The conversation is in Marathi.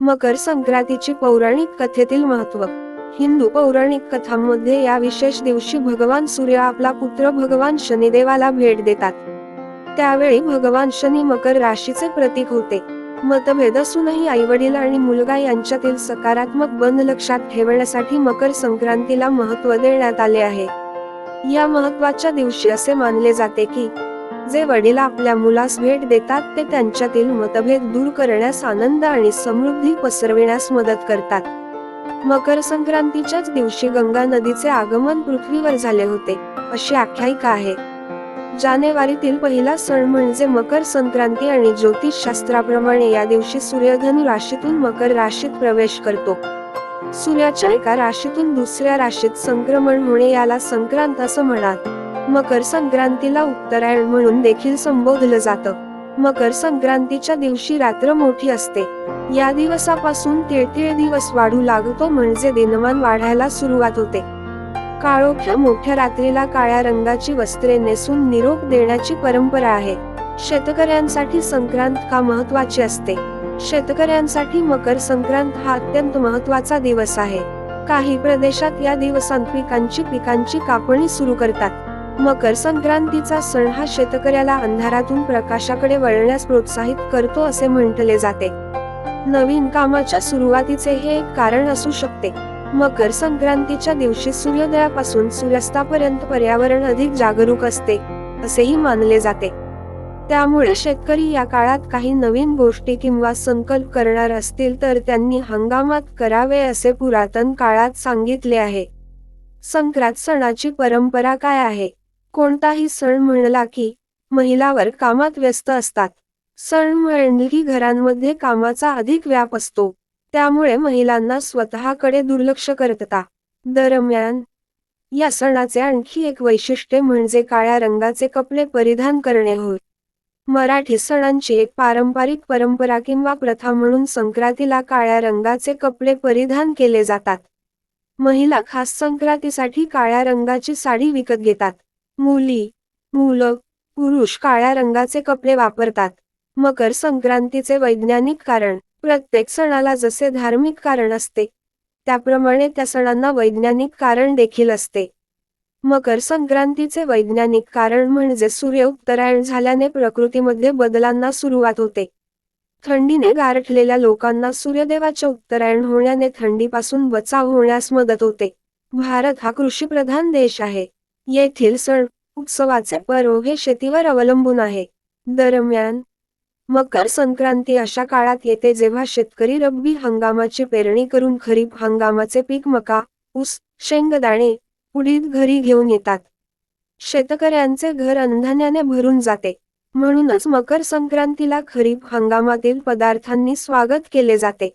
मकर संक्रांतीची पौराणिक कथेतील महत्त्व हिंदू पौराणिक कथांमध्ये या विशेष दिवशी भगवान सूर्य आपला पुत्र भगवान शनिदेवाला भेट देतात. त्यावेळी भगवान शनी मकर राशीचे प्रतीक होते. मतभेद असूनही आईवडील आणि मुलगा यांच्यातील सकारात्मक बंध लक्षात ठेवण्यासाठी मकर संक्रांतीला महत्त्व देण्यात आले आहे. या महत्त्वाच्या दिवशी असे मानले जाते की जे वडील आपल्या मुलास भेट देतात ते त्यांच्यातील मतभेद दूर करण्यास आनंद आणि समृद्धी पसरविण्यास मदत करतात. मकर संक्रांतीच्याच दिवशी गंगा नदीचे आगमन पृथ्वीवर झाले होते अशी आख्यायिका आहे. जानेवारीतील पहिला सण म्हणजे मकर संक्रांती आणि ज्योतिष शास्त्राप्रमाणे या दिवशी सूर्यधन राशीतून मकर राशीत प्रवेश करतो. सूर्याच्या एका राशीतून दुसऱ्या राशीत संक्रमण होणे याला संक्रांत असं म्हणतात मकर संक्रांतीला उत्तरायण म्हणून देखील संबोधलं जातं. मकर संक्रांतीच्या दिवशी रात्र मोठी असते. या दिवसापासून तिळतिळ दिवस वाढू लागतो म्हणजे दिनमान वाढायला सुरुवात होते. काळोख्या मोठ्या रात्रीला काळ्या रंगाची वस्त्रे नेसून निरोप देण्याची परंपरा आहे. शेतकऱ्यांसाठी संक्रांत का महत्वाची असते? शेतकऱ्यांसाठी मकर संक्रांत हा अत्यंत महत्त्वाचा दिवस आहे. काही प्रदेशात या दिवसांत पिकांची पिकांची कापणी सुरू करतात. मकर संक्रांतीचा सण हा शेतकऱ्याला अंधारातून प्रकाशाकडे वळण्यास प्रोत्साहित करतो असे म्हटले जाते. नवीन कामाच्या सुरुवातीचे हे एक कारण असू शकते. मकर संक्रांतीच्या दिवशी सूर्योदयापासून सूर्यास्तापर्यंत पर्यावरण अधिक जागरूक असते असेही मानले जाते. त्यामुळे शेतकरी या काळात काही नवीन गोष्टी किंवा संकल्प करणार असतील तर त्यांनी हंगामात करावे असे पुरातन काळात सांगितले आहे. संक्रांत सणाची परंपरा काय आहे? कोणताही सण म्हणला की महिलावर कामात व्यस्त असतात. सण म्हणली घरांमध्ये कामाचा अधिक व्याप असतो. त्यामुळे महिलांना स्वतःकडे दुर्लक्ष करता दरम्यान या सणाचे आणखी एक वैशिष्ट्य म्हणजे काळ्या रंगाचे कपडे परिधान करणे होय. मराठी सणांची एक पारंपरिक परंपरा किंवा प्रथा म्हणून संक्रांतीला काळ्या रंगाचे कपडे परिधान केले जातात. महिला खास संक्रांतीसाठी काळ्या रंगाची साडी विकत घेतात. मुली मुलं पुरुष काळ्या रंगाचे कपडे वापरतात. मकर संक्रांतीचे वैज्ञानिक कारण प्रत्येक सणाला जसे धार्मिक कारण असते त्याप्रमाणे त्या सणांना वैज्ञानिक कारण देखील असते. मकर संक्रांतीचे वैज्ञानिक कारण म्हणजे सूर्य उत्तरायण झाल्याने प्रकृतीमध्ये बदलांना सुरुवात होते. थंडीने गारठलेल्या लोकांना सूर्यदेवाचे उत्तरायण होण्याने थंडीपासून बचाव होण्यास मदत होते. भारत हा कृषीप्रधान देश आहे. येथील सण उत्सवाचे पर्व हे शेतीवर अवलंबून आहे. दरम्यान मकर संक्रांती अशा काळात येते जेव्हा शेतकरी रब्बी हंगामाची पेरणी करून खरीप हंगामाचे पीक मका ऊस शेंगदाणे उडीद घरी घेऊन येतात. शेतकऱ्यांचे घर अन्नधान्याने भरून जाते. म्हणूनच मकर संक्रांतीला खरीप हंगामातील पदार्थांनी स्वागत केले जाते.